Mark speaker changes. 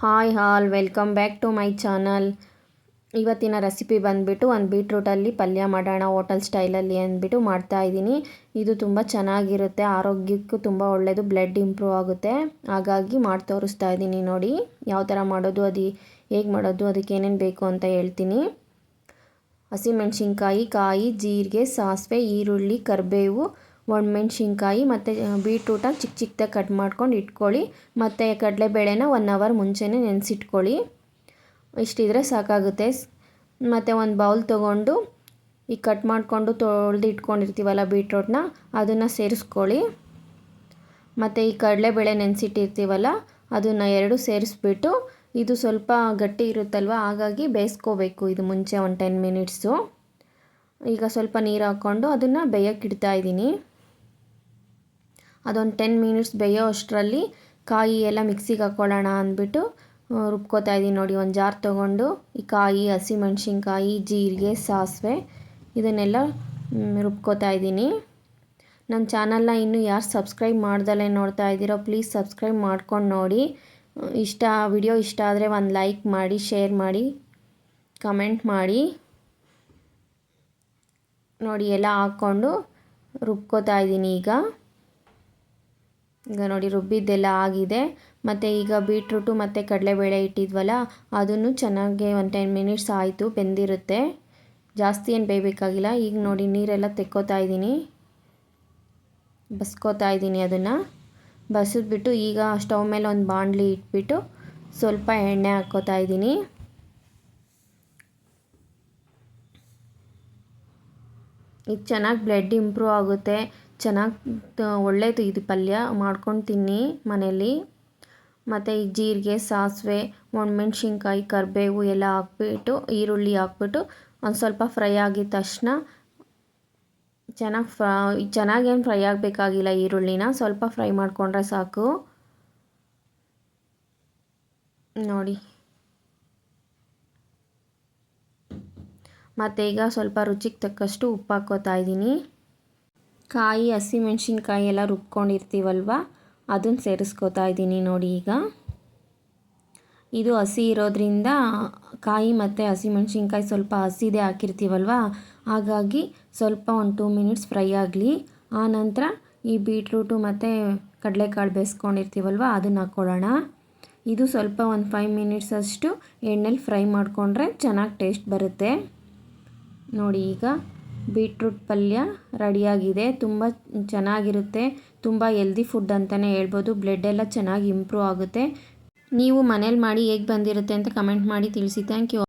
Speaker 1: Hi all, welcome back to my channel. ಇವತ್ತಿನ recipe ಬಂದುಬಿಟ್ಟು ಒಂದು ಬೀಟ್ರೂಟಲ್ಲಿ ಪಲ್ಯ ಮಾಡೋಣ, ಹೋಟೆಲ್ ಸ್ಟೈಲಲ್ಲಿ ಅಂದ್ಬಿಟ್ಟು ಮಾಡ್ತಾಯಿದ್ದೀನಿ ಇದು ತುಂಬ ಚೆನ್ನಾಗಿರುತ್ತೆ, ಆರೋಗ್ಯಕ್ಕೂ ತುಂಬ ಒಳ್ಳೆಯದು ಬ್ಲಡ್ ಇಂಪ್ರೂವ್ ಆಗುತ್ತೆ. ಹಾಗಾಗಿ ಮಾಡಿ ತೋರಿಸ್ತಾ ಇದ್ದೀನಿ ನೋಡಿ, ಯಾವ ಥರ ಮಾಡೋದು, ಅದು ಹೇಗೆ ಮಾಡೋದು, ಅದಕ್ಕೆ ಏನೇನು ಬೇಕು ಅಂತ ಹೇಳ್ತೀನಿ. ಹಸಿಮೆಣ್ಸಿನ್ಕಾಯಿ, ಕಾಯಿ, ಜೀರಿಗೆ, ಸಾಸಿವೆ, ಈರುಳ್ಳಿ, ಕರಿಬೇವು ಒಣಮೆಣ್ಸಿನ್ಕಾಯಿ ಮತ್ತು ಬೀಟ್ರೂಟ ಚಿಕ್ಕ ಚಿಕ್ಕದಾಗಿ ಕಟ್ ಮಾಡ್ಕೊಂಡು ಇಟ್ಕೊಳ್ಳಿ. ಮತ್ತು ಕಡಲೆಬೇಳೆನ ಒನ್ ಅವರ್ ಮುಂಚೆನೇ ನೆನೆಸಿಟ್ಕೊಳ್ಳಿ. ಇಷ್ಟಿದ್ರೆ ಸಾಕಾಗುತ್ತೆ. ಮತ್ತು ಒಂದು ಬೌಲ್ ತೊಗೊಂಡು ಈ ಕಟ್ ಮಾಡಿಕೊಂಡು ತೊಳೆದು ಇಟ್ಕೊಂಡಿರ್ತೀವಲ್ಲ ಬೀಟ್ರೂಟ್ನ ಅದನ್ನು ಸೇರಿಸ್ಕೊಳ್ಳಿ. ಮತ್ತು ಈ ಕಡಲೆಬೇಳೆ ನೆನೆಸಿಟ್ಟಿರ್ತೀವಲ್ಲ, ಅದನ್ನು ಎರಡು ಸೇರಿಸ್ಬಿಟ್ಟು ಇದು ಸ್ವಲ್ಪ ಗಟ್ಟಿ ಇರುತ್ತಲ್ವ, ಹಾಗಾಗಿ ಬೇಯಿಸ್ಕೋಬೇಕು ಇದು ಮುಂಚೆ ಒಂದು ಟೆನ್ ಮಿನಿಟ್ಸು ಈಗ ಸ್ವಲ್ಪ ನೀರು ಹಾಕ್ಕೊಂಡು ಅದನ್ನು ಬೇಯಕ್ಕೆ ಇಡ್ತಾ ಇದ್ದೀನಿ ಅದೊಂದು ಟೆನ್ ಮಿನಿಟ್ಸ್ ಬೇಯೋ ಅಷ್ಟರಲ್ಲಿ ಕಾಯಿ ಎಲ್ಲ ಮಿಕ್ಸಿಗೆ ಹಾಕ್ಕೊಳ್ಳೋಣ ಅಂದ್ಬಿಟ್ಟು ರುಬ್ಕೋತಾ ಇದ್ದೀನಿ ನೋಡಿ. ಒಂದು ಜಾರ್ ತೊಗೊಂಡು ಈ ಕಾಯಿ ಹಸಿಮೆಣ್ಸಿನ್ಕಾಯಿ ಜೀರಿಗೆ, ಸಾಸಿವೆ ಇದನ್ನೆಲ್ಲ ರುಬ್ಕೋತಾ ಇದ್ದೀನಿ ನನ್ನ ಚಾನಲ್ನ ಇನ್ನೂ ಯಾರು ಸಬ್ಸ್ಕ್ರೈಬ್ ಮಾಡ್ದಲೇ ನೋಡ್ತಾ ಇದ್ದೀರೋ, ಪ್ಲೀಸ್ ಸಬ್ಸ್ಕ್ರೈಬ್ ಮಾಡ್ಕೊಂಡು ನೋಡಿ. ಇಷ್ಟ, ವಿಡಿಯೋ ಇಷ್ಟ ಆದರೆ ಒಂದು ಲೈಕ್ ಮಾಡಿ, ಶೇರ್ ಮಾಡಿ, ಕಮೆಂಟ್ ಮಾಡಿ. ನೋಡಿ, ಎಲ್ಲ ಹಾಕ್ಕೊಂಡು ರುಬ್ಕೋತಾ ಇದ್ದೀನಿ ಈಗ. ಈಗ ನೋಡಿ ರುಬ್ಬಿದ್ದೆಲ್ಲ ಆಗಿದೆ. ಮತ್ತು ಈಗ ಬೀಟ್ರೂಟು ಮತ್ತು ಕಡಲೆಬೇಳೆ ಇಟ್ಟಿದ್ವಲ್ಲ, ಅದನ್ನು ಚೆನ್ನಾಗಿ ಒಂದು ಟೆನ್ ಮಿನಿಟ್ಸ್ ಆಯಿತು ಬೆಂದಿರುತ್ತೆ. ಜಾಸ್ತಿ ಏನು ಬೇಯಬೇಕಾಗಿಲ್ಲ. ಈಗ ನೋಡಿ ನೀರೆಲ್ಲ ತೆಕ್ಕೋತಾ ಇದ್ದೀನಿ. ಬಸ್ಕೋತಾ ಇದ್ದೀನಿ ಅದನ್ನು. ಬಸಿದ್ಬಿಟ್ಟು ಈಗ ಸ್ಟವ್ ಮೇಲೆ ಒಂದು ಬಾಣಲಿ ಇಟ್ಬಿಟ್ಟು ಸ್ವಲ್ಪ ಎಣ್ಣೆ ಹಾಕ್ಕೋತಾ ಇದ್ದೀನಿ. ಇದು ಚೆನ್ನಾಗಿ ಬ್ಲಡ್ ಇಂಪ್ರೂವ್ ಆಗುತ್ತೆ. ಚೆನ್ನಾಗಿ ಒಳ್ಳೆಯದು ಇದು ಪಲ್ಯ ಮಾಡ್ಕೊಂಡು ತಿನ್ನಿ ಮನೇಲಿ. ಮತ್ತು ಈ ಜೀರಿಗೆ, ಸಾಸಿವೆ, ಒಣಮೆಣ್ಸಿನ್ಕಾಯಿ, ಕರಿಬೇವು ಎಲ್ಲ ಹಾಕ್ಬಿಟ್ಟು, ಈರುಳ್ಳಿ ಹಾಕ್ಬಿಟ್ಟು ಒಂದು ಸ್ವಲ್ಪ ಫ್ರೈ ಆಗಿದ ತಕ್ಷಣ ಚೆನ್ನಾಗಿ ಫ್ರೈ, ಚೆನ್ನಾಗೇನು ಫ್ರೈ ಆಗಬೇಕಾಗಿಲ್ಲ ಈರುಳ್ಳಿನ, ಸ್ವಲ್ಪ ಫ್ರೈ ಮಾಡಿಕೊಂಡ್ರೆ ಸಾಕು. ನೋಡಿ. ಮತ್ತು ಈಗ ಸ್ವಲ್ಪ ರುಚಿಗೆ ತಕ್ಕಷ್ಟು ಉಪ್ಪು ಹಾಕ್ಕೋತಾ ಇದ್ದೀನಿ ಕಾಯಿ, ಹಸಿಮೆಣ್ಸಿನ್ಕಾಯಿ ಎಲ್ಲ ರುಬ್ಕೊಂಡಿರ್ತೀವಲ್ವ? ಅದನ್ನ ಸೇರಿಸ್ಕೋತಾ ಇದ್ದೀನಿ ನೋಡಿ ಈಗ. ಇದು ಹಸಿ ಇರೋದ್ರಿಂದ ಕಾಯಿ ಮತ್ತು ಹಸಿಮೆಣ್ಸಿನ್ಕಾಯಿ ಸ್ವಲ್ಪ ಹಸಿದೇ ಹಾಕಿರ್ತೀವಲ್ವ? ಹಾಗಾಗಿ ಸ್ವಲ್ಪ ಒಂದು ಟೂ ಮಿನಿಟ್ಸ್ ಫ್ರೈ ಆಗಲಿ. ಆನಂತರ ಈ ಬೀಟ್ರೂಟು ಮತ್ತು ಕಡಲೆಕಾಳು ಬೇಯಿಸ್ಕೊಂಡಿರ್ತೀವಲ್ವ, ಅದನ್ನು ಹಾಕ್ಕೊಳ್ಳೋಣ ಇದು ಸ್ವಲ್ಪ ಒಂದು ಫೈವ್ ಮಿನಿಟ್ಸ್ ಅಷ್ಟು ಎಣ್ಣೆಲಿ ಫ್ರೈ ಮಾಡಿಕೊಂಡ್ರೆ ಚೆನ್ನಾಗಿ ಟೇಸ್ಟ್ ಬರುತ್ತೆ. ನೋಡಿ ಈಗ. ಬೀಟ್ರೂಟ್ ಪಲ್ಯ ರೆಡಿಯಾಗಿದೆ. ತುಂಬ ಚೆನ್ನಾಗಿರುತ್ತೆ. ತುಂಬ ಎಲ್ದಿ ಫುಡ್ ಅಂತಲೇ ಹೇಳ್ಬೋದು. ಬ್ಲಡ್ ಎಲ್ಲ ಚೆನ್ನಾಗಿ ಇಂಪ್ರೂವ್ ಆಗುತ್ತೆ. ನೀವು ಮನೇಲಿ ಮಾಡಿ ಹೇಗೆ ಬಂದಿರುತ್ತೆ ಅಂತ ಕಮೆಂಟ್ ಮಾಡಿ ತಿಳಿಸಿ. Thank you